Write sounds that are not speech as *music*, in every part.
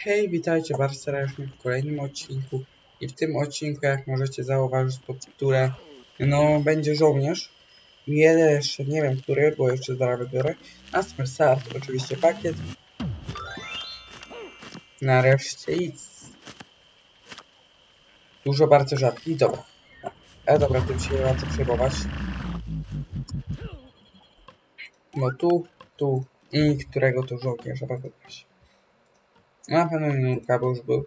Hej, witajcie bardzo serdecznie w kolejnym odcinku. I w tym odcinku, jak możecie zauważyć pod tytułem, no będzie żołnierz. Wiele jeszcze nie wiem który, bo jeszcze zaraz wybiorę. Asmer Start, oczywiście pakiet. Nareszcie X. Dużo bardzo rzadki, dobra. E dobra, tym się nie ma co przejmować. No tu, tu i którego to żołnierza wybrać. Na pewno nie Nurka, bo już był.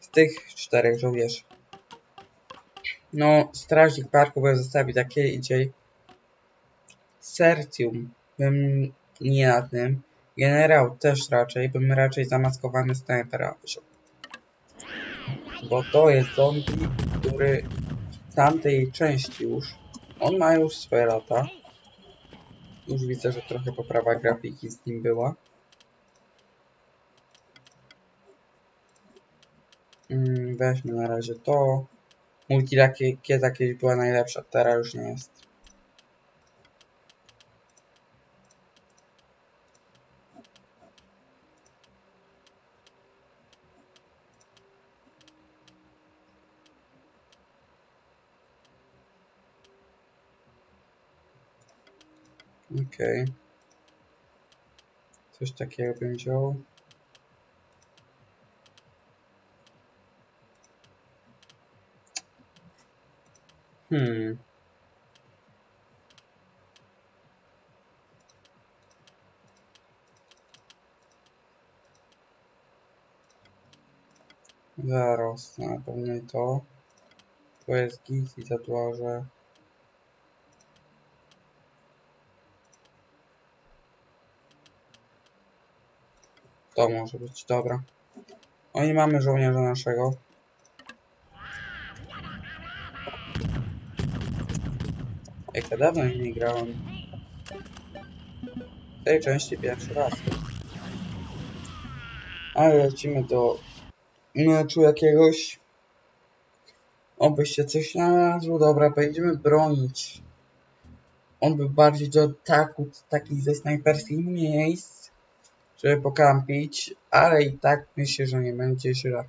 Z tych czterech żołnierzy. No, strażnik parku bym zostawił takie idzie. Sertium bym nie na tym. Generał też raczej, bym raczej zamaskowany snajpera wziął. Bo to jest zombie, który w tamtej części już, on ma już swoje lata. Już widzę, że trochę poprawa grafiki z nim była. Mm, weźmy na razie to. Multirakieta kiedyś była najlepsza, teraz już nie jest. Okej. Coś takiego bym wziął. Hmm. Zaraz, na pewno to. To jest git i tatuaże. To może być dobra. O i mamy żołnierza naszego. Jak ja dawno nie grałem. W tej części pierwszy raz. Ale lecimy do meczu jakiegoś. Oby się coś znalazło. Dobra, będziemy bronić. On był bardziej do ataku, takich ze snajperskich miejsc, żeby pokampić, ale i tak myślę, że nie będzie źle.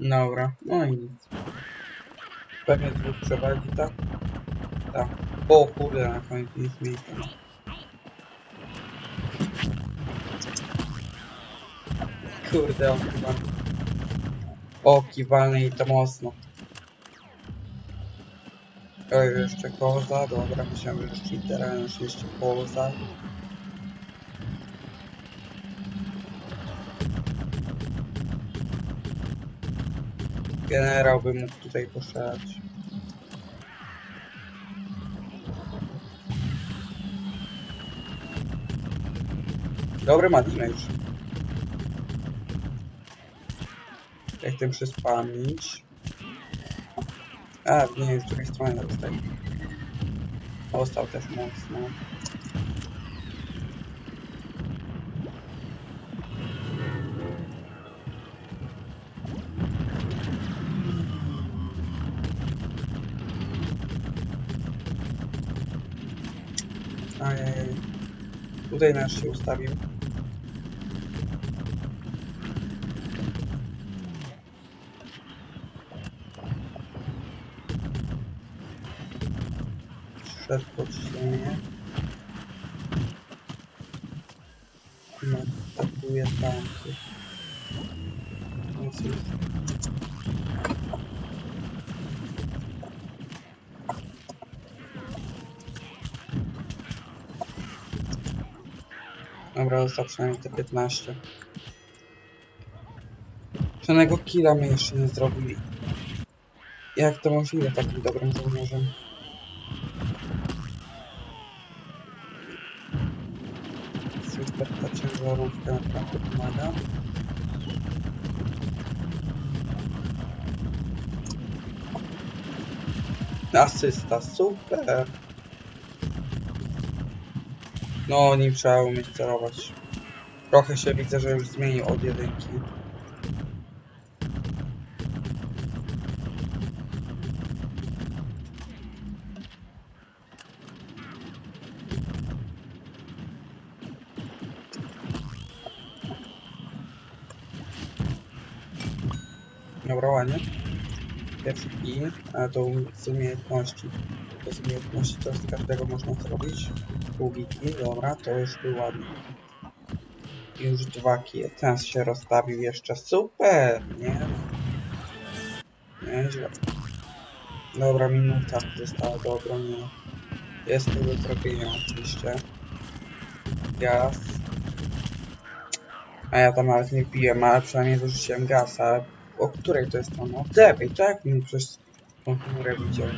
Dobra, no i nic. Pewnie dwóch przewagi, tak? Tak. O kurde, na koniec nic miejsca. Kurde, okiwany. Okiwany i to mocno. Oj, jeszcze koza, dobra, myślałem, że cheatera, już jeszcze koza. Generał by mógł tutaj poszalać. Dobry ma damage. Jak tym przyspamić. A, nie, z drugiej strony dostaję. Dostał też mocno. Tutaj nasz się ustawił. Szedł pod ścianę. No, atakuje tamty. Więc już Dobra, został przynajmniej te 15. Żadnego killa my jeszcze nie zrobili. Jak to możliwe takim dobrym żołnierzem? Super, ta ciężarówka naprawdę pomaga. Asysta, super! No, nim trzeba umieć celować. Trochę się widzę, że już zmienił od jedynki. Dobra, ładnie. A to z umiejętności. To z umiejętności to z każdego można zrobić. Drugi kij, dobra, to już był ładny. Już dwa kije. Ten się rozstawił jeszcze. Super! Nie? Nieźle. Dobra, minuta została do obronienia. Jest to do zrobienia oczywiście. Gaz. A ja tam nawet nie piłem, ale przynajmniej wyrzuciłem gaz, ale o której to jest strona? Od lewej, tak? Mi przez tą chmurę widział.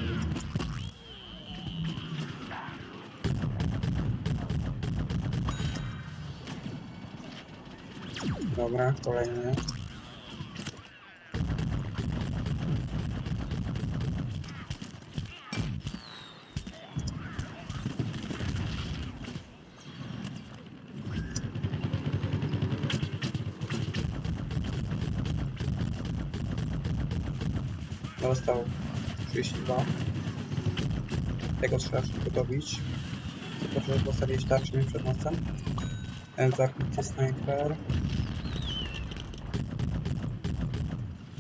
Dobra, kolejny. Dostał 32. Tego trzeba szybko dobić. Tylko żeby postawić tarczę przed nosem. Zakryty snajper.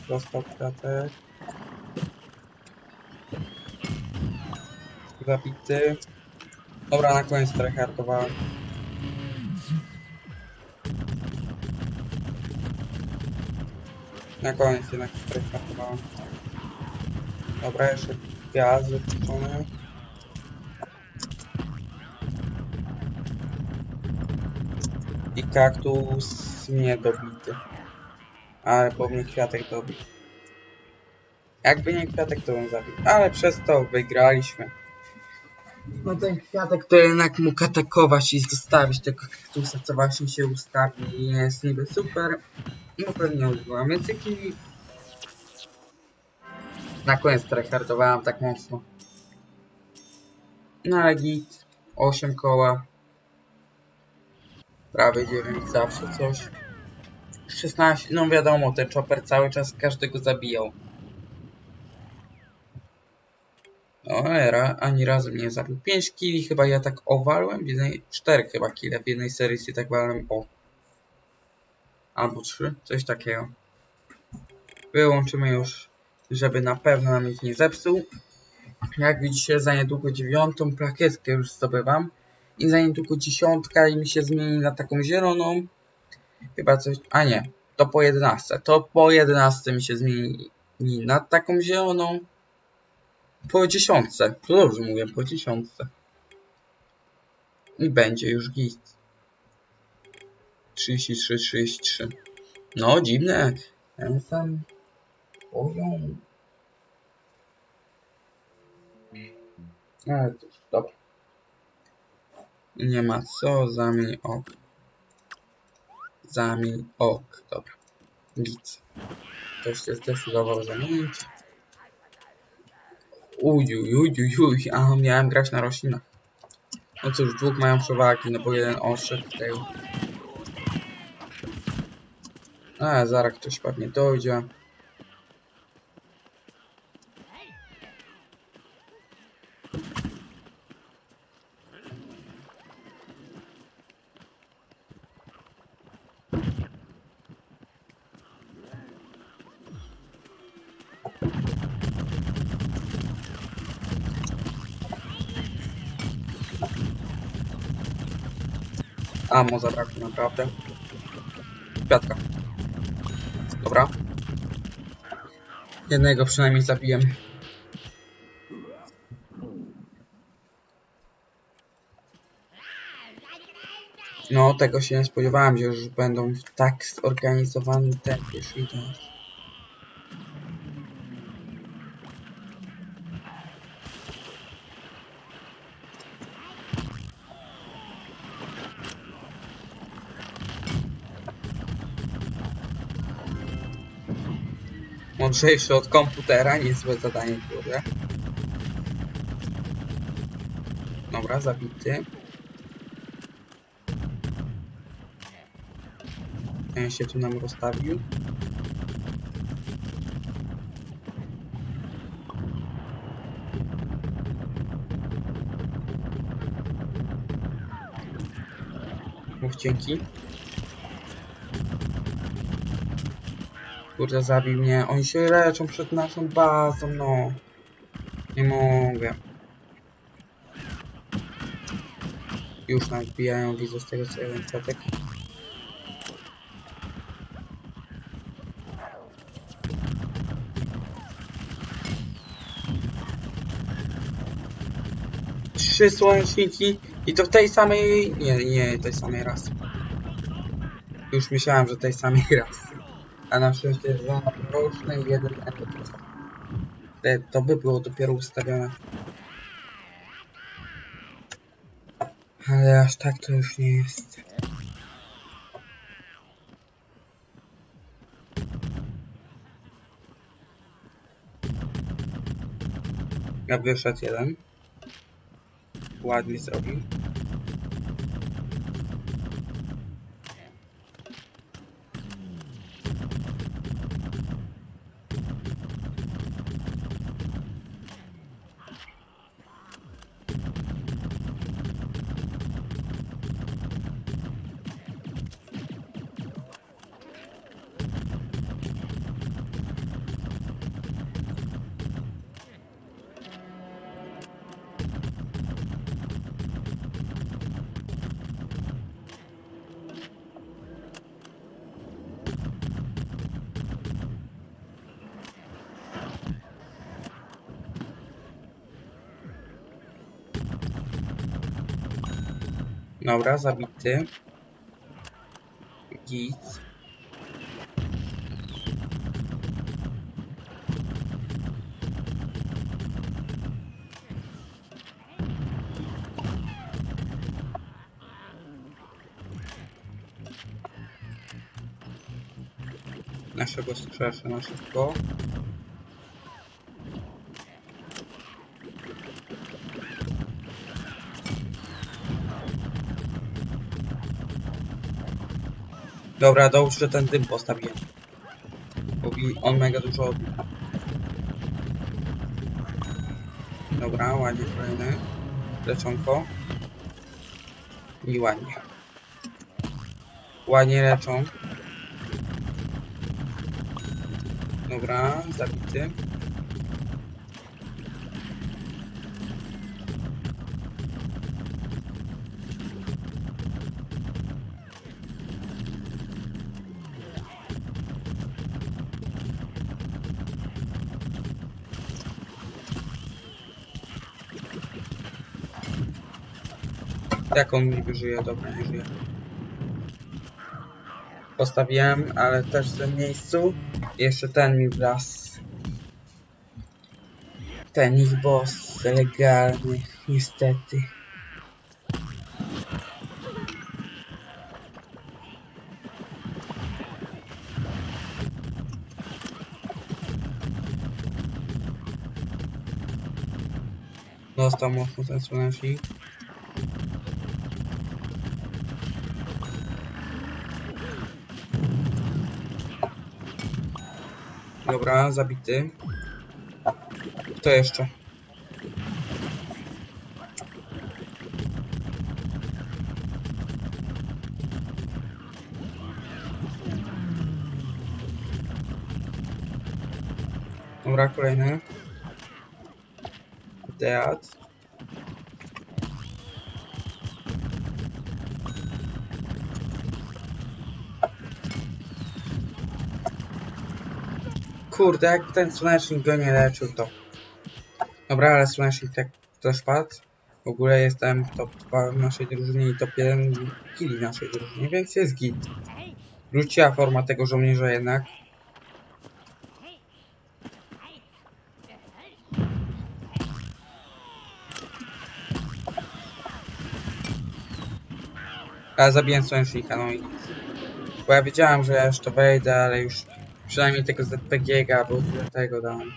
Dostał kratek. Zabity. Dobra, na koniec tryhardowałem. Na koniec jednak tryhardowałem. Dobra, jeszcze gaz wypuszczony. I kaktus nie dobity. Ale po mnie kwiatek dobił. Jakby nie kwiatek, to bym zabił. Ale przez to wygraliśmy. No ten kwiatek to jednak mógł atakować i zostawić tego kaktusa, co właśnie się ustawi i jest niby super. No pewnie użyłam, więc jaki... Na koniec tryhardowałem tak mocno. No ale git. 8 koła. Prawie 9 zawsze coś. 16, no wiadomo, ten chopper cały czas każdego zabijał. O, era, ani razu mnie nie zabił. 5 killi chyba ja tak owalłem, w jednej, 4 chyba kile w jednej serii się tak walłem o. Albo 3, coś takiego. Wyłączymy już, żeby na pewno nam ich nie zepsuł. Jak widzicie, za niedługo dziewiątą plakietkę już zdobywam. I za niedługo dziesiątka i mi się zmieni na taką zieloną. Chyba coś, a nie, to po 11. To po 11 mi się zmieni na taką zieloną. Po dziesiątce. To dobrze mówię, po dziesiątce. I będzie już git. 33, 33. No, dziwne. Ten sam poziom. Ale już dobra. Nie ma co, zamień ok. Zamień ok, dobra. Git. Ktoś się zdecydował zamienić. Ujujujujuj, a miałem grać na roślinach. No cóż, dwóch mają przewagi, no bo jeden odszedł tutaj. A, zaraz ktoś pewnie dojdzie. Amo zabrakło naprawdę. Kwiatka. Dobra. Jednego przynajmniej zabiłem. No, tego się nie spodziewałem, że już będą w tak zorganizowanym tempie szli do Mądrzejszy od komputera, niezłe zadanie, kurde. Dobra, zabity. Ten się tu nam rozstawił. Mów dzięki. Kurde, zabił mnie. Oni się leczą przed naszą bazą, no. Nie mogę. Już nam wbijają, widzę z tego co jeden statek. Trzy słoneczniki i to w tej samej... Nie, nie, tej samej rasy. Już myślałem, że tej samej *laughs* rasy. A na szczęście dwa roczne i jeden. Te- To by było dopiero ustawione. Ale aż tak to już nie jest. Ja wyszedł jeden. Ładnie zrobił. Dobra, zabity. Git. Naszego strzeże na szybko. Dobra, dołóż, że ten dym postawiłem. Bo on mega dużo odbił. Dobra, ładnie kolejny. Leczonko. I ładnie. Ładnie leczą. Dobra, zabity. Jak on mi wyżyje? Dobra, nie żyje. Postawiłem, ale też w tym miejscu. Jeszcze ten mi wlazł. Ten ich boss legalny, niestety. Dostał mocno ten słonecznik. Dobra, zabity. Kto jeszcze? Dobra, kolejny. Dead. Kurde, jak ten słonecznik go nie leczył, to... Dobra, ale słonecznik tak też padł. W ogóle jestem top 2 w naszej drużynie i top 1 killi naszej drużynie, więc jest git. Wróciła forma tego żołnierza jednak. Ale zabiłem słonecznika, no i... Bo ja wiedziałem, że ja jeszcze wejdę, ale już przynajmniej tego ZPG-ga, bo tego dałem.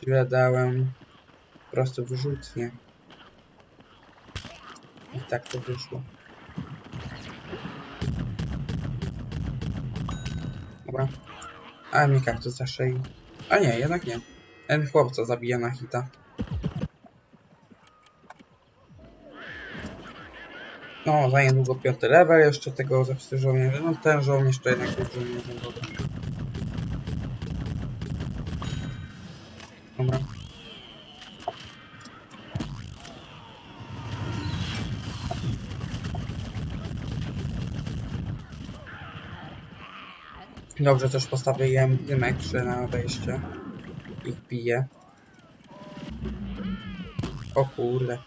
Tyle dałem. Po prostu wyrzutnie. I tak to wyszło. Dobra. A mnie kaktus zaszczelił. A nie, jednak nie. Ten chłopca zabija na hita. No, za niedługo piąty level jeszcze tego zapisu żołnierza. No ten żołnierz to jednak jest żołnierzem dobra. Dobrze, też postawiłem dymek przy na wejście. Ich bije. O kurde.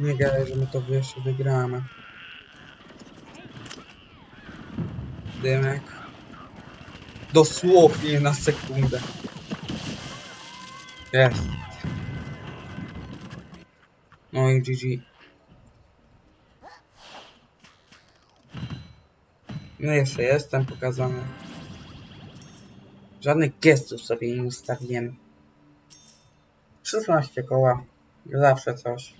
Nie gadaj, że my to jeszcze wygramy. Dymek. Dosłownie na sekundę. Jest. No i GG. No jeszcze jestem pokazany. Żadnych gestów sobie nie ustawiłem. 16 koła. Zawsze coś.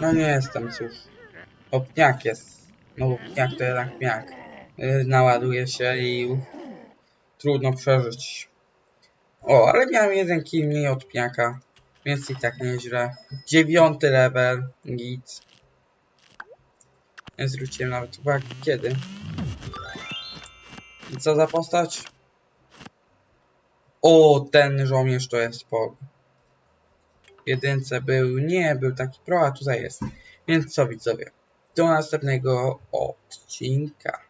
No nie jestem, cóż. O, pniak jest. No bo pniak to jednak pniak. Naładuje się i trudno przeżyć. O, ale miałem jeden kill mniej od pniaka. Więc i tak nieźle. Dziewiąty level. Git. Nie zwróciłem nawet uwagi kiedy. I co za postać? O, ten żołnierz to jest Pog. Jedynce był, nie, był taki pro, a tutaj jest. Więc co widzowie? Do następnego odcinka.